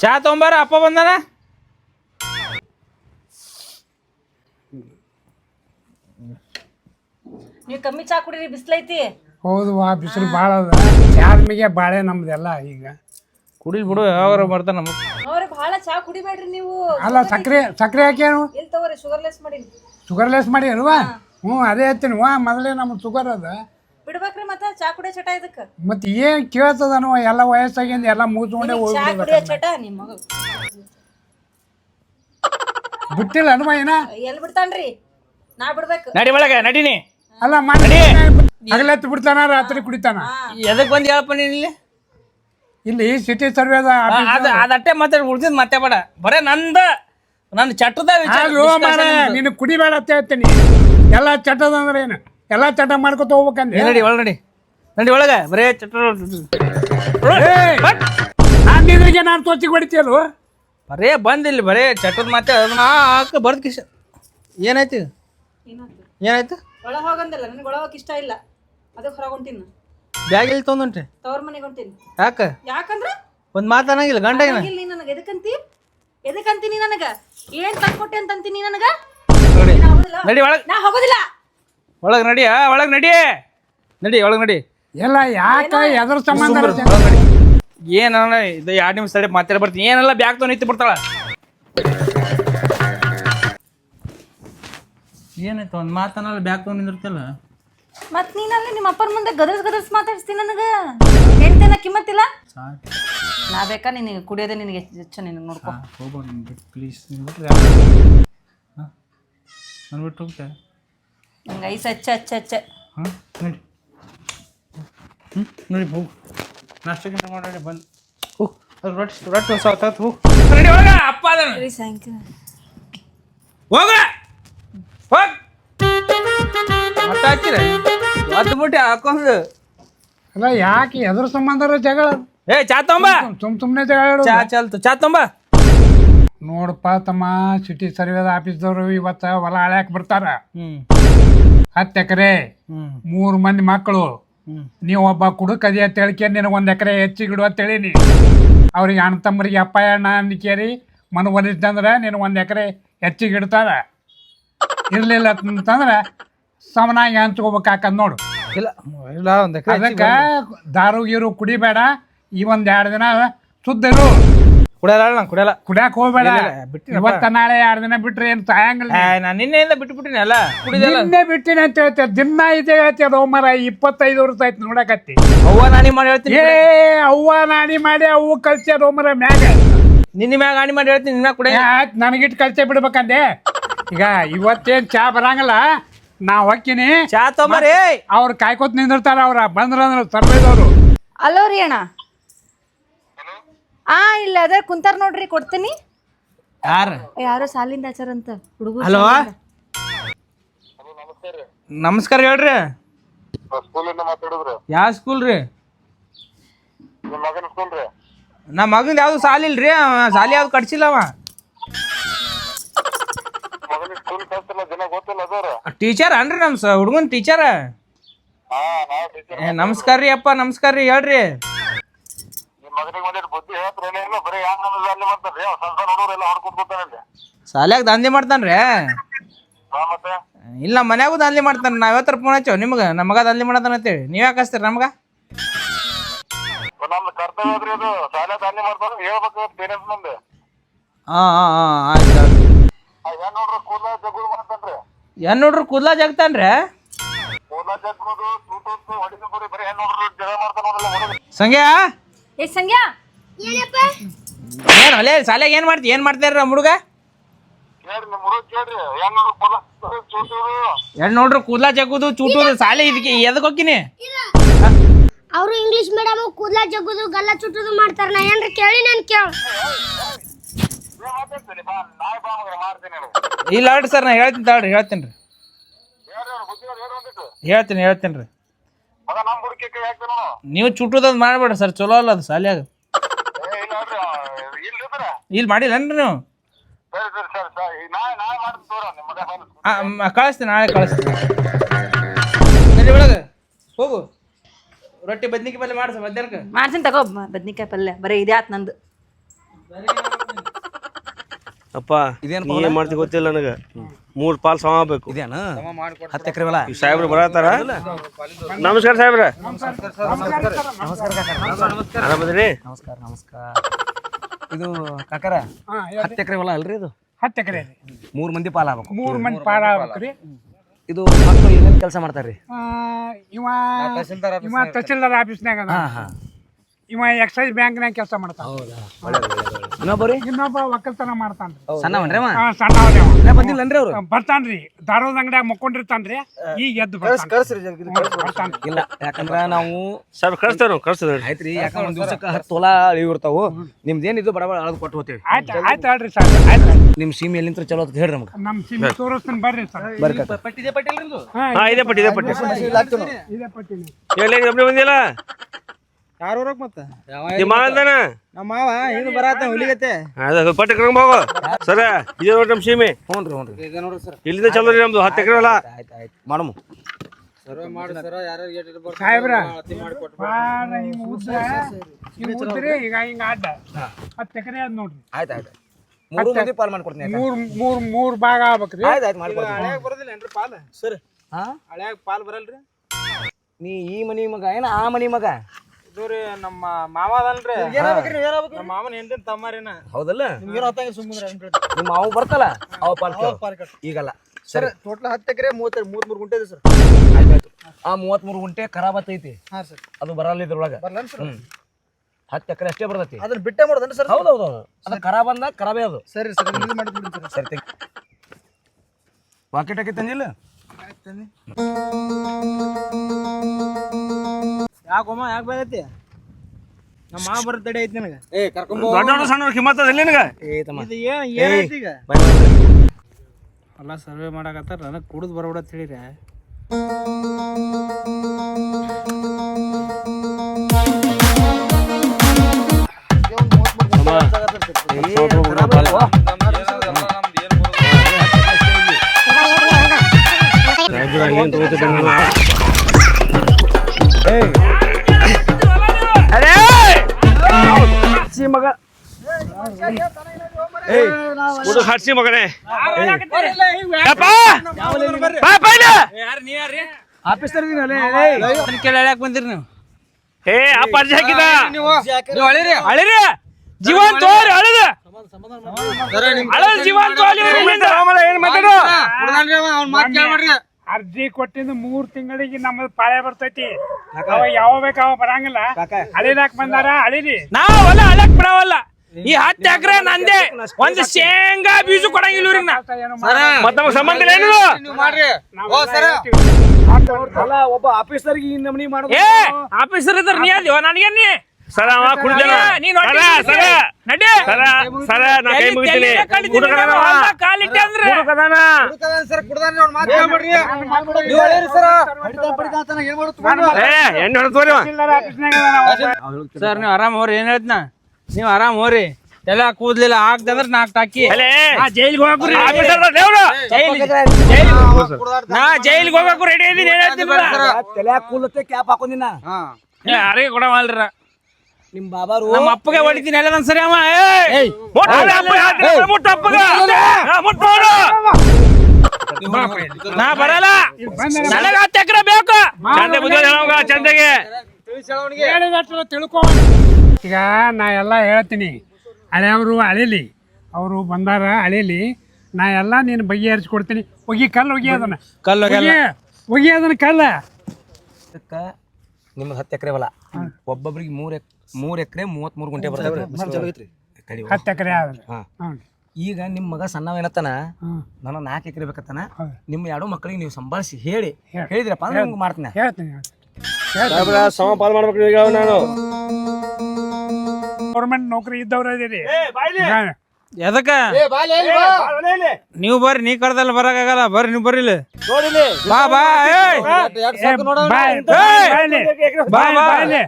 ಚಾ ತೊಂಬಾರ ಅಪ್ಪ ಬಂದಾನ? ನೀವು ಕಮ್ಮಿ ಚಾ ಕುಡಿರಿ ಬಿಸ್ಲೈತಿ ಹೌದು ವಾ ಬಿಸಿಲು ಭಾಳ ಅದ. ಚಾದ ಮಿಗೆ ಬಾಳೆ ನಮ್ದೆಲ್ಲ ಈಗ. ಕುಡಿ ಬಿಡು ಯಾವಾಗ ಬರ್ತಾನ ನಮ್ಗೆ. ಅವ್ರಿಗೆ ಬಹಳ ಚಾ ಕುಡಿಬೇಡ್ರಿ ನೀವು. ಅಲ್ಲ ಸಕ್ಕರೆ ಸಕ್ಕರೆ ಹಾಕೇನು ಎಲ್ಲಿ ತಗೋರಿ ಶುಗರ್ಲೆಸ್ ಮಾಡಿ ಶುಗರ್ಲೆಸ್ ಮಾಡಿ ಅಲ್ವಾ? ಹ್ಞೂ ಅದೇ ಹೇಳ್ತೀನಿ ವಾ ಮೊದಲೇ ನಮ್ಗೆ ಶುಗರ್ ಅದ. ಬಿಡ್ಬೇಕ್ರಿ ಮತ್ತೆ? ಚಾ ಕುಡಿಯೋ ಚಟ ಇದಕ್ಕೆ? ಮತ್ತೆ ಕೇಳ್ತದ ಕೇಳ್ತದನವ ಎಲ್ಲ ವಯಸ್ಸಾಗಿಂದ ಎಲ್ಲ ಮುಗಿಸ್ಕೊಂಡೆ ಚಾ ಹೋಗ್ಬಿಡ್ಬೇಕು ಕುಡಿಯೋ ಚಟ ನಿಮ್ಮ ಮಗ. ಬಿಟ್ಟಿಲ್ಲ ಅನುವ ಏನ? ಎಲ್ಲಿ ಬಿಡ್ತಾನ್ರಿ? ನಾ ಬಿಡ್ಬೇಕು. ನಡಿ ಒಳಗೆ ನಡಿನಿ. ಅಲ್ಲ ಮಾಡಿ ಹಗಲೆತ್ತು ಬಿಡ್ತಾನ ರಾತ್ರಿ ಕುಡಿತಾನ? ಎದಕ್ ಬಂದು ಹೇಳಪ್ಪ ನೀನ್ ಇಲ್ಲಿ? ಇಲ್ಲಿ ಸಿಟಿ ಸರ್ವೆ ಅದ ಅದು ಅದಟ್ಟೆ ಮಾತಾಡಿ ಉಳ್ದಿದ್ ಮತ್ತೆ ಬೇಡ. ಬರೇ ನಂದ ನನ್ನ ಚಟ್ಟದ ವಿಚಾರ discussion ಕುಡಿಬೇಡ ಅಂತ ಹೇಳ್ತೀನಿ. ಎಲ್ಲ ಚಟದ ಅಂದ್ರೆ ಏನು? ಎಲ್ಲ ಚಟ ಮಾಡ್ಕೊತ ಹೋಗ್ಬೇಕಂದ್ರೆ? ನಡಿ ಒಳ ನಡಿ. ನಡಿ ಒಳಗೆ. ಬರೇ ಚಟ ನಾನಿದ್ರಿಗೆ ನಿದ್ರಿಗೆ ನಾನು ತೋಚಿಗೆ ಹೊಡಿತೀಯಲ್ವ ಬರೇ ಬಂದಿಲ್ಲ ಬರೇ ಚಟದ ಮಾತೆ. ಅದನ್ನ ಹಾಕ ಬರ್ದ ಕಿಶ. ಏನಾಯ್ತು? ಏನಾಯ್ತು? ಏನಾಯ್ತು ಒಳ ಹೋಗಂದಲ್ಲ ನನಗೆ ಒಳ ಹೋಗಕ್ಕೆ ಇಷ್ಟ ಇಲ್ಲ. ಅದಕ್ಕೆ ಹೊರಗೆ ಹೊಂಟೀನಿ ಬ್ಯಾಗ್ ಇಲ್ಲಿ ತೊಗೊಂಡ್ರಿ ತವ್ರ ಮನೆಗೆ ಹೊಂಟೀನಿ ಯಾಕ? ಯಾಕಂದ್ರೆ? ಒಂದು ಮಾತಾಡಂಗಿಲ್ಲ ಗಂಡ ಏನ? ಇಲ್ಲಿ ನನಗೆ. ಎದಕ್ಕಂತಿ? ಎದಕ್ಕಂತೀನಿ ನನಗ? ಏನ್ ತಂದ್ಕೊಟ್ಟೆ ಅಂತ ಅಂತೀನಿ ನನಗ? ನಡಿ ಒಳಗೆ. ನಾ ಹೋಗೋದಿಲ್ಲ. ಒಳಗೆ ನಡಿ ಆ ಒಳಗೆ ನಡಿ. ನಡಿ ಒಳಗೆ ನಡಿ. ಎಲ್ಲ ಯಾಕ ಎದ್ರ ಸಂಬಂಧ? ಏನಲ್ಲ ಇದು ಎರಡು ನಿಮಿಷ ಸರಿ ಮಾತಾಡಿ ಬರ್ತೀನಿ. ಏನಲ್ಲ ಬ್ಯಾಗ್ ತೊಗೊಂಡು ನಿಂತು ಬಿಡ್ತಾಳ. ಏನಾಯ್ತು? ಒಂದು ಮಾತನಲ್ಲ ಬ್ಯಾಗ್ ತೊಗೊಂಡು ನಿಂದಿರ್ತಲ್ಲ ಮತ್ ನೀನಲ್ಲ ನಿಮ್ಮ ಅಪ್ಪನ ಮುಂದೆ ಗದರ್ಸ್ ಗದರ್ಸ್ ಮಾತಾಡ್ಸ್ತೀನಿ ನನಗ. ಹೆಂಡ್ತೇನ ಕಿಮ್ಮತ್ತಿಲ್ಲ? ನಾ ಬೇಕಾ ನಿನಗೆ ಕುಡಿಯೋದೇ ನಿನಗೆ ಹೆಚ್ಚು ನಿನಗೆ ನೋಡ್ಕೊ. ಹೋಗ್ಬೋದು ಪ್ಲೀಸ್ ನಾನು ಬಿಟ್ಟು ಹೋಗ್ತೆ. ನಂಗೆ ಐಸ್ ಹಚ್ಚ ಹಚ್ಚ ಹಚ್ಚ. ಹಾಂ ನೋಡಿ. ಹ್ಞೂ ನೋಡಿ ಹೋಗು ನಾಷ್ಟಕ್ಕಿಂತ ಮಾಡಿ ಬಂದು. ಹೋಗು ಅದು ರೊಟ್ಟಿ ರೊಟ್ಟಿ ಒಂದು ಸಾವಿರ ಹೋಗು ನಡಿ ಹೋಗ ಅಪ್ಪ ಅದಾನ ಸಾಯಂಕಾಲ. ಹೋಗ. ಹೋಗ. ಮತ್ತೆ ಹಚ್ಚಿರ ಒದ್ದು ಬಿಟ್ಟು ಹಾಕೊಂಡು. ಅಲ್ಲ ಯಾಕೆ ಎದ್ರ ಸಂಬಂಧ ಜಗಳ? ಏ ಚಾ ತೊಂಬ. ಸುಮ್ ಸುಮ್ಮನೆ ಜಗಳ ಆಡೋದು. ಚಾ ಚಲ್ತು. ಚಾ ತೊಂಬ. ನೋಡಪ್ಪ ತಮ್ಮ ಸಿಟಿ ಸರ್ವೇದ ಆಫೀಸ್ದವರು ಇವತ್ತು ಹೊಲ ಹಳ್ಯಾಕ್ ಬರ್ತಾರ. ಹ್ಞೂ ಹತ್ತು ಎಕರೆ ಮೂರು ಮಂದಿ ಮಕ್ಕಳು. ನೀವು ಒಬ್ಬ ಕುಡುಕ ಅದೇ ಅಂತ ಹೇಳ್ಕೆ ನಿನಗೆ ಒಂದು ಎಕರೆ ಹೆಚ್ಚಿಗೆ ಇಡು ಅಂತ ಹೇಳೀನಿ ಅವ್ರಿಗೆ ಅಣ್ಣ ತಮ್ಮರಿಗೆ ಅಪ್ಪ ಅಣ್ಣ ಕೇರಿ ಮನ ಬಂದಿತ್ತಂದ್ರೆ ನೀನು ಒಂದು ಎಕರೆ ಹೆಚ್ಚಿಗೆ ಇಡ್ತಾರ ಇರಲಿಲ್ಲ ಅಂತಂದ್ರೆ ಸಮನಾಗಿ ಹಂಚ್ಕೋಬೇಕಾಕದ್ ನೋಡು. ಇಲ್ಲ ಇಲ್ಲ ಒಂದು ಎಕರೆ ಅದಕ್ಕೆ ದಾರು ಗೀರು ಕುಡಿಬೇಡ. ಈ ಒಂದು ಎರಡು ದಿನ ಶುದ್ಧರು ಕುಡಿಯಲ್ಲ ನಾನು ಕುಡಿಯಲ್ಲ ಕುಡಿಯಾಕ ಹೋಗ್ಬೇಡ. ಇಲ್ಲ, ಇವತ್ತ ನಾಳೆ ಎರಡು ದಿನ ಬಿಟ್ರೆ ಏನು ತಾಯಂಗಿಲ್ಲ ನಾನು. ನಿನ್ನೆಯಿಂದ ಬಿಟ್ಟು ಬಿಟ್ಟಿನಿ ಅಲ್ಲ ಕುಡಿದಲ್ಲ. ನಿನ್ನೆ ಬಿಟ್ಟಿನಿ ಅಂತ ಹೇಳ್ತೇವೆ ದಿನ ಇದೇ ಹೇಳ್ತೇವೆ ಓ ಮರ ಇಪ್ಪತ್ತೈದು ವರ್ಷ ಆಯ್ತು ನೋಡಕತ್ತಿ. ಅವ್ವ ನಾನಿ ಮಾಡಿ ಹೇಳ್ತೀನಿ ಏ ಅವ್ವ ನಾಡಿ ಮಾಡಿ ಅವು ಕಳ್ಸ್ಯಾರ ಓ ಮರ ಮ್ಯಾಗ. ನಿನ್ನ ಮ್ಯಾಗ ಆಣಿ ಮಾಡಿ ಹೇಳ್ತೀನಿ ನಿನ್ನ ಕುಡಿಯ ನನಗಿಟ್ಟು ಕಳ್ಸೇ ಬಿಡ್ಬೇಕಂದೆ. ಈಗ ಇವತ್ತೇನ್ ಚಾ ಬರಂಗಿಲ್ಲ ನಾ ಹೊಕ್ಕಿನಿ ಚಾ ತೊಂಬರಿ ಅವ್ರ ಕಾಯ್ಕೋತ್ ನಿಂದಿರ್ತಾರ ಅವ್ರ ಬಂದ್ರಂದ್ರ ಸರ್ವೇದವ್ರು ಅಲ್ಲೋರಿ ರೀ ಅಣ್ಣ. ಆ ಇಲ್ಲ ಅದ ಕುಂತಾರ ನೋಡ್ರಿ ಕೊಡ್ತೀನಿ. ಯಾರು? ಯಾರೋ ಸಾಲಿಂದ ಆಚಾರ ಅಂತ ಹುಡುಗರು ಹಲೋ? ನಮಸ್ಕಾರ ಹೇಳ್ರಿ. ಸ್ಕೂಲಿಂದ ಮಾತಾಡಿದ್ರಿ? ಯಾವ ಸ್ಕೂಲ್ ರೀ? ನಿಮ್ಮ ಮಗನ ಸ್ಕೂಲ್ ರೀ? ನಮ್ಮ ಮಗಂದ ಯಾವ್ದು ಸಾಲಿ ಇಲ್ರಿ ಅವ ಸಾಲಿ ಯಾವ್ದು ಕಟ್ಸಿಲ್ಲ ಅವ. ಮಗನಿಗೆ ಸ್ಕೂಲ್ ಕಳ್ಸಿಲ್ಲ ಜನ ಗೊತ್ತಿಲ್ಲ ಅದವ್ರ ಟೀಚರ್ ಅನ್ರಿ ನಮ್ಮ ಸ ಹುಡುಗನ್ ಟೀಚರ್? ಹಾ ನಾವು ಟೀಚರ್ ನಮಸ್ಕಾರ ರೀ ಅಪ್ಪ ನಮಸ್ಕಾರ ರೀ ಹೇಳ್ರಿ. ಮಗನಿಗೆ ಬುದ್ಧಿ ಬರೀ ಯಾಕೆ ನಮ್ಮ ಅಲ್ಲಿ ಮಾಡ್ತಾರ್ರಿ ಅವ್ ಸಣ್ಣ ಸಣ್ಣ ಹುಡುಗರು ಎಲ್ಲ ಹೊಡ್ಕೊಂಡ್ ಕೂತಾನಲ್ಲಿ ಸಾಲ್ಯಾಗ ದಂಧೆ ಮಾಡ್ತಾನ್ರಿ? ಹಾ ಮತ್ತೆ? ಇಲ್ಲ ಮನ್ಯಾಗೂ ದಂಧೆ ಮಾಡ್ತಾನ. ನಾವ್ ಯಾವತ್ತರ ಫೋನ್ ಹಚ್ಚೋ ನಿಮ್ಗೆ? ನಮಗ ಮಗ ದಂಧೆ ಮಾಡತಾನ ಅಂತೇಳಿ. ನೀವ್ ಯಾಕೆ ಹಚ್ತೀರಿ ನಮ್ಗ? ನಮ್ದು ಕರ್ತವ್ಯ ಅದ್ರಿ ಅದು ಶಾಲೆ ಮಾಡ್ತಾರ ಹೇಳ್ಬೇಕು ಪೇರೆಂಟ್ಸ್ ಮುಂದೆ ಹಾ ಹಾ ಹಾ ಆಯ್ತು ಆ ಏನ್ ನೋಡ್ರಿ ಜಗ್ಗುದು ಮಾಡ್ತಾನ್ರಿ. ಕೂದ್ಲಾ ಜಗ್ತಾನ್ರಿ? ಬರೀ ಬರೀ ಹೆಣ್ಣು ಜಗಳ ಮಾಡ್ತಾನ ನೋಡಲ್ಲ ಹುಡುಗ ಸಂಗ್ಯಾ ಏ ಸಂಗ್ಯಾ ಏನು ಅಲ್ಲೇ ಸಾಲ್ಯಾಗ ಏನು ಮಾಡ್ತಿ? ಏನ್ ಮಾಡ್ತಾರ ನಮ್ಮ ಹುಡುಗ ಏನ್ ನೋಡ್ರಿ ಕೂದ್ಲ ಚೂಟು ಹೆಣ್ ನೋಡ್ರಿ ಕೂದ್ಲಾ ಜಗ್ಗುದು ಚೂಟುದು ಸಾಲೆ ಇದಕ್ಕೆ ಎದಕ್ಕೆ ಹೋಗಿನಿ ಅವರು ಇಂಗ್ಲಿಷ್ ಮೀಡಿಯಂ ಕೂದ್ಲ ಜಗ್ಗುದು ಗಲ್ಲ ಚುಟ್ಟುದು ಮಾಡ್ತಾರ. ನಾ ಏನ್ರ ಕೇಳಿ ನಾನು ಕೇಳ. ಇಲ್ಲ ಸರ್ ನಾ ಹೇಳ್ತೀನಿ ತಗೊಳ್ರಿ ಹೇಳ್ತೀನಿ ರೀ. ಹೇಳ್ತೀನಿ ಹೇಳ್ತೀನಿ ರೀ ಮಗ ನಮ್ಮ ಹುಡುಗಿ ಕೈ ಹಾಕ್ತಾನ ನೀವು ಚುಟ್ಟುದದ್ ಮಾಡ್ಬೇಡ್ರಿ ಸರ್ ಚಲೋ ಅಲ್ಲ ಅದು ಸಾಲ್ಯಾಗ. ಇಲ್ಲ ಇಲ್ಲಿ ಇದ್ರ? ಇಲ್ಲಿ ಮಾಡಿಲ್ಲನ್ರಿ ನೀವು? ಕಳಿಸ್ತೀನಿ ನಾಳೆ ಕಳಿಸ್ತೀನಿ. ನಡಿ ಒಳಗೆ ಹೋಗು. ರೊಟ್ಟಿ ಬದ್ನಿಕಾಯಿ ಪಲ್ಯ ಮಾಡ್ಸ ಮಧ್ಯಾಹ್ನಕ್ಕೆ. ಮಾಡ್ತೀನಿ ತಗೋ ಬದ್ನಿಕಾಯಿ ಪಲ್ಯ. ಬರೀ ಇದೇ ಆತ್ ನಂದು. ಅಪ್ಪ ಇದೇನು ಏನ್ ಮಾಡ್ತಿ ಗೊತ್ತಿಲ್ಲ ನನಗ? ಮೂರ್ ಪಾಲ್ ಸಮ ಬೇಕು ಇದೇನು? ಹತ್ತು ಎಕರೆ ಹೊಲ ಈ ಸಾಹೇಬ್ರು ಬರತ್ತಾರ? ನಮಸ್ಕಾರ ಸಾಹೇಬ್ರ. ಆರಾಮದ್ರಿ? ನಮಸ್ಕಾರ ನಮಸ್ಕಾರ. ಇದು ಕಾಕರ ಹತ್ತ ಎಕರೆ ಹೊಲ ಅಲ್ರಿ ಇದು? ಹತ್ತು ಎಕರೆ ಮೂರು ಮಂದಿ ಪಾಲ್ ಆಗ್ಬೇಕು. ಮೂರು ಮಂದಿ ಪಾಲ್ ಆಗ್ಬೇಕ್ರಿ ಇದು ಮಕ್ಕಳು ಏನೇನು ಕೆಲಸ ಮಾಡ್ತಾರ್ರಿ? ಇವ ಇವ ತಹಸೀಲ್ದಾರ್ ಆಫೀಸ್ನಾಗ ಅದ ಹಾ ಹಾ. ಇವ ಎಕ್ಸೈಸ್ ಬ್ಯಾಂಕ್ನಾಗ ಕೆಲಸ ಮಾಡ್ತಾನ. ಇನ್ನೊಬ್ಬರಿ ಇನ್ನೊಬ್ಬ ಒಕ್ಕಲ್ತನ ಮಾಡ್ತಾನ್ರಿ. ಸಣ್ಣವನ್ರಿ ಅವ? ಹಾ, ಸಣ್ಣವನೇ ಅವ. ಇನ್ನ ಬಂದಿಲ್ಲನ್ರಿ ಅವ್ರು? ಬರ್ತಾನ್ರಿ. ದಾರದ ಅಂಗಡಿಯಾಗ ಮಕ್ಕೊಂಡಿರ್ತಾನ್ರಿ. ಈಗ ಎದ್ದು ಬರ್ತಾನ್ರಿ. ಕಳ್ಸ್ರಿ ಬರ್ತಾನ್ರಿ. ಇಲ್ಲ ಯಾಕಂದ್ರ ನಾವು ಸರ್ ಕಳಿಸ್ತೇವೆ ನಾವು ಕಳಿಸ್ತೇವೆ ಆಯ್ತ್ರಿ ಯಾಕಂದ್ರ ಒಂದ್ ದಿವ್ಸಕ್ಕೆ ಹತ್ತು ಹೊಲ ಇವು ಇರ್ತಾವು. ನಿಮ್ದು ಏನಿದ್ದು ಬಡ ಬಡ ಅಳದು ಕೊಟ್ಟು ಹೋಗ್ತೇವೆ ಆಯ್ತು ಆಯ್ತು ಹೇಳ್ರಿ ಸರ್ ಆಯ್ತು ನಿಮ್ ಸೀಮೆ ಎಲ್ಲಿಂತ್ರ ಚಲೋ ಅಂತ ಹೇಳ್ರಿ ನಮ್ಗೆ. ನಮ್ಮ ಸಿಮ್ ತೋರಿಸ್ತೀನಿ ಬರ್ರಿ ಸರ್. ಬರ್ಕ ಪಟ್ಟಿದೆ ಹಾ ಇದೆ ಪಟ್ಟಿ ಇದೆ ಪಟ್ಟಿ. ಇದೇ ಪಟ್ಟಿನಿ ಎಲ್ಲಿ ಬಂದಿಲ್ಲ? ಯಾರು ಊರಕ್ ಮತ್ತ ನಿಮ್ಮ ಮಾವ ಅಂತಾನ ನಮ್ಮ ಮಾವ ಏನು ಬರತ್ತ ಹುಲಿಗತ್ತೆ. ಅದ ಪಟ್ಟಿ ಕರ್ಕೊಂಡ್ ಹೋಗು. ಸರ ಇದೆ ನೋಡಿ ನಮ್ಮ ಸೀಮೆ. ಹ್ಞೂ ರೀ ಹ್ಞೂ ರೀ ನೋಡ್ರಿ ಸರ್. ಇಲ್ಲಿಂದ ಚಲೋ ರೀ ನಮ್ದು ಹತ್ತು ಎಕರೆ ಅಲ್ಲ ಆಯ್ತು ಆಯ್ತು ಮಾಡಮು. ಸರ್ವೆ ಮಾಡಿ ಸರ್ ಯಾರು ಗೇಟ್ ಸಾಹೇಬ್ರ ಬಾಳ ಹಿಂಗ್ ಉದ್ದ ಹಿಂಗ್ ಉದ್ದ್ರಿ ಈಗ ಹಿಂಗ ಅಡ್ಡ ಹತ್ತು ಎಕರೆ ಅದ್ ನೋಡ್ರಿ. ಆಯ್ತು ಆಯ್ತು. ಮೂರು ಮಂದಿ ಪಾಲ್ ಮಾಡ್ಕೊಡ್ತೀನಿ? ಮೂರ್ ಮೂರ್ ಮೂರ್ ಭಾಗ ಆಗ್ಬೇಕ್ರಿ ಆಯ್ತು ಆಯ್ತು ಮಾಡ್ಕೊಡ್ತೀನಿ. ಹಳ್ಯಾಗ ಬರೋದಿಲ್ಲ ಏನ್ರಿ ಪಾಲ್? ಸರ್. ಹಾ? ಹಳ್ಯಾಗ ಪಾಲ್ ಬರಲ್ರಿ? ನೀ ಈ ಮನಿ ಮಗ ಏನ ಆ ಮನಿ ಮಗ? ಇದು ರೀ ನಮ್ಮ ಮಾವ ಅದಲ್ರಿ ನಮ್ಮ ಮಾವನ ಹೆಂಡತಿನ ತಮ್ಮಾರಿನ. ಹೌದಲ್ಲ? ನಿಮ್ಗೇನು ಹೊತ್ತಾಗ ಸುಮ್ಮನೆ ನಿಮ್ಮ ಮಾವು ಬರ್ತಲ್ಲ ಅವ. ಈಗಲ್ಲ. ಸರ್ ಟೋಟಲ್ ಹತ್ತು ಎಕರೆ ಮೂವತ್ತು ಮೂವತ್ತ್ ಮೂರು ಗುಂಟೆ ಇದೆ ಸರ್. ಆಯ್ತಾಯ್ತು. ಆ ಮೂವತ್ಮೂರು ಗುಂಟೆ ಖರಾಬ್ ಐತಿ. ಹಾಂ ಸರ್. ಅದು ಬರಲ್ಲ ಇದ್ರೊಳಗ. ಬರಲ್ಲ ಸರ್. ಹತ್ತು ಎಕರೆ ಅಷ್ಟೇ ಬರ್ತೈತಿ. ಅದನ್ನ ಬಿಟ್ಟೆ ಮಾಡೋದನ್ರಿ ಸರ್? ಹೌದು ಹೌದು. ಅದು ಖರಾಬ್ ಅಂದ ಖರಾಬೇ ಅದು. ಸರಿ ಸರ್ ಇದು ಮಾಡಿದ್ಬಿಡಿ ಸರ್. ಸರಿ ತೆಗಿ ವಾಕೆಟ್ ಹಾಕಿ ತಂದಿಲ್ಲ? ಯಾಕೊಮ್ಮ ಯಾಕೆ ಬೇಕೈತಿ ನಮ್ಮ ಮಾವ ಬರೋ ತಡೆ ಐತಿ ನನಗೆ. ಏ ಕರ್ಕೊಂಡು ದೊಡ್ಡ ದೊಡ್ಡ ಸಣ್ಣ ಕಿಮ್ಮತ್ತ ಅದಿಲ್ಲ ನಿನಗೆ? ಏ ತಮ್ಮ. ಇದು ಏನು ಏನೈತಿ ಈಗ? ಅಲ್ಲ ಸರ್ವೆ ಮಾಡಕತ್ತಾರ ನನಗೆ ಕುಡಿದು ಬರ್ಬಿಡತ್ ಹೇಳಿರಿ. ಹಚ್ಚಿ ಮಗ. ಹಾಡ್ಸಿ ಮಗನೇ. ಯಪ್ಪ! ಬಾ, ಬಾ ಇಲ್ಲಿ. ಕೇಳಕ್ ಬಂದಿರಿ ನೀವು? ಹಾಕಿದ. ಅಳಿರಿ. ಜೀವನ್ ತೋರಿ ಅಳಿದ. ಅಳದ ಜೀವನ್ ತೋರಿ ಏನ್ ಮಾತಾಡು ಅವ್ನ ಮಾತು ಕೇಳ್ಬೇಡ್ರಿ. ಅರ್ಜಿ ಕೊಟ್ಟಿದ್ದು ಮೂರ್ ತಿಂಗಳಿಗೆ ನಮ್ಮ ಪಾಳೆ ಬರ್ತೈತಿ. ಅವ ಯಾವ ಬೇಕಾವ ಅವ ಬರಂಗಿಲ್ಲ. ಅಳಿಲಾಕ್ ಬಂದಾರ ಅಳಿರಿ ಹೊಲ ಅಳಕ್ ಬಿಡವಲ್ಲ. ಈ ಹತ್ತು ಎಕರೆ ನಂದೆ ಒಂದ್ ಶೇಂಗಾ ಬೀಜ ಕೊಡಂಗಿಲ್ಲ ಇವ್ರಿಗೆ ನಾ. ಮತ್ತ ನಮಗ್ ಸಂಬಂಧ ಇಲ್ಲ ಏನು? ಅಲ್ಲ ಒಬ್ಬ ಆಫೀಸರ್ಗೆ ಈ ನಮನಿ ಮಾಡೋ ಏ ಆಫೀಸರ್ ಇದ್ರ ನೀ ನನಗೇನಿ ಸರ ಅವ ಕುಡ್ದಾನ ನೀನ್ ಸರ ಸರ ನಡಿ ಸರ. ಸರ ನಾ ಕೈ ಮುಗಿತೀನಿ. ತೆಲಿಗೆ ಕಡಿತೀನಿ ಹುಡುಗನ ನಾನು, ಹೊಲ್ದಾಗ ಕಾಲಿಟ್ಟೆ ಅಂದ್ರೆ. ಹುಡುಗದಾನ ಏ ಎಣ್ಣೆ ಹೊಡೆದ್ ತೋರಿ ಅವ. ಸರ್ ನೀವು ಆರಾಮ್ ಹೋರಿ ಏನ್ ಹೇಳ್ತ ನೀವು ಆರಾಮ್ ಹೋರಿ. ಎಲ್ಲ ಕೂದ್ಲಿಲ್ಲ ಹಾಕ್ದಂದ್ರ ನಾಕ್ ಟಾಕಿ. ಜೈಲ್ಗೆ ಹೋಗ್ರಿ. ನಾ ಜೈಲಿಗೆ ಹೋಗ್ಬೇಕು ರೆಡಿ ಇದೀನಿ ಏನ್ ಹೇಳ್ತೀನಿ ತಲೆ ಕೂಲತ್ತೆ ಕ್ಯಾಪ್ ಹಾಕೊಂಡಿನ. ಯಾರಿಗೆ ಕೊಡವಲ್ರ ನಿಮ್ ಬಾಬಾರು ನಮ್ಮ ಅಪ್ಪಗೆ ಹೊಡಿತೀನಿ ಎಲ್ಲ ಸರಿ ಅಮ್ಮ. ಏಯ್! ಮುಟ್ಟ ಅಲ್ಲ, ಅಪ್ಪ ಹೇಳ್ತೀನಿ, ಮುಟ್ಟ ಅಪ್ಪಗ. ಹಾ, ಮುಟ್ಟ ನೋಡು. ನಾ ಬರಲ್ಲ. ನನಗ ಹತ್ತು ಎಕರೆ ಬೇಕು. ಚಂದೆ ಬುದ್ಧಿ ಚಂದಗೆ. ಹೇಳಿದಷ್ಟು ತಿಳ್ಕೊ. ಈಗ ನಾ ಎಲ್ಲ ಹೇಳ್ತೀನಿ. ಹಳೆಯವರು ಅಳಿಲಿ. ಅವರು ಬಂದಾರ ಅಳಿಲಿ. ನಾ ಎಲ್ಲ ನೀನು ಬಗೆಹರಿಸ್ಕೊಡ್ತೀನಿ ಒಗಿ ಕಲ್ಲು ಒಗಿ ಅದನ್ನ. ಕಲ್ಲು ಒಗಿ ಒಗಿ ಅದನ್ನ ಕಲ್ಲ. ಅದಕ್ಕ ನಿಮ್ದು ಹತ್ತು ಎಕರೆ ಹೊಲ. ಒಬ್ಬೊಬ್ರಿಗೆ ಮೂರು ಎಕ್ ಮೂರ್ ಎಕರೆ ಮೂವತ್ಮೂರು ಗುಂಟೆ ಬರ್ತದೆ ಕಡಿ ಹೋಗು. ಹತ್ತು ಎಕರೆ ಆದ್ರೆ ಹಾ. ಹ್ಞೂ ಈಗ ನಿಮ್ಮ ಮಗ ಸಣ್ಣವ ಏನತ್ತಾನ ನಾನು ನಾಲ್ಕು ಎಕರೆ ಬೇಕತ್ತನ ಹೌದು. ನಿಮ್ಮ ಎರಡು ಮಕ್ಕಳಿಗೆ ನೀವು ಸಂಭಾಳಿಸಿ ಹೇಳಿ ಹೇಳಿ. ಹೇಳಿದ್ರಪ್ಪ ಅಂದ್ರೆ ನಿಮ್ಗೆ ಮಾಡ್ತೀನಿ ಹೇಳ್ತೀನಿ ಸಾಹೇಬ್ರ, ಸಮ ಪಾಲ್ ಮಾಡ್ಬೇಕು ಈಗ ನಾನು ಗೌರ್ಮೆಂಟ್ ನೌಕರಿ ಇದ್ದವ್ರು ಇದೀರಿ ಎದಕ್ಕ ನೀವು ಬರ್ರಿ ನೀ ಕರ್ದಲ್ಲ ಬರಕಾಗಲ್ಲ ಬರ್ರಿ ನೀವು ಬರ್ರಿ ಇಲ್ಲಿ. ಬಾ ಬಾ ಏಯ್ ಬಾ, ಬಾ. ಇಲ್ಲಿ ಅಲ್ಲೇ ಮಾತಾಡ್ಕೊ.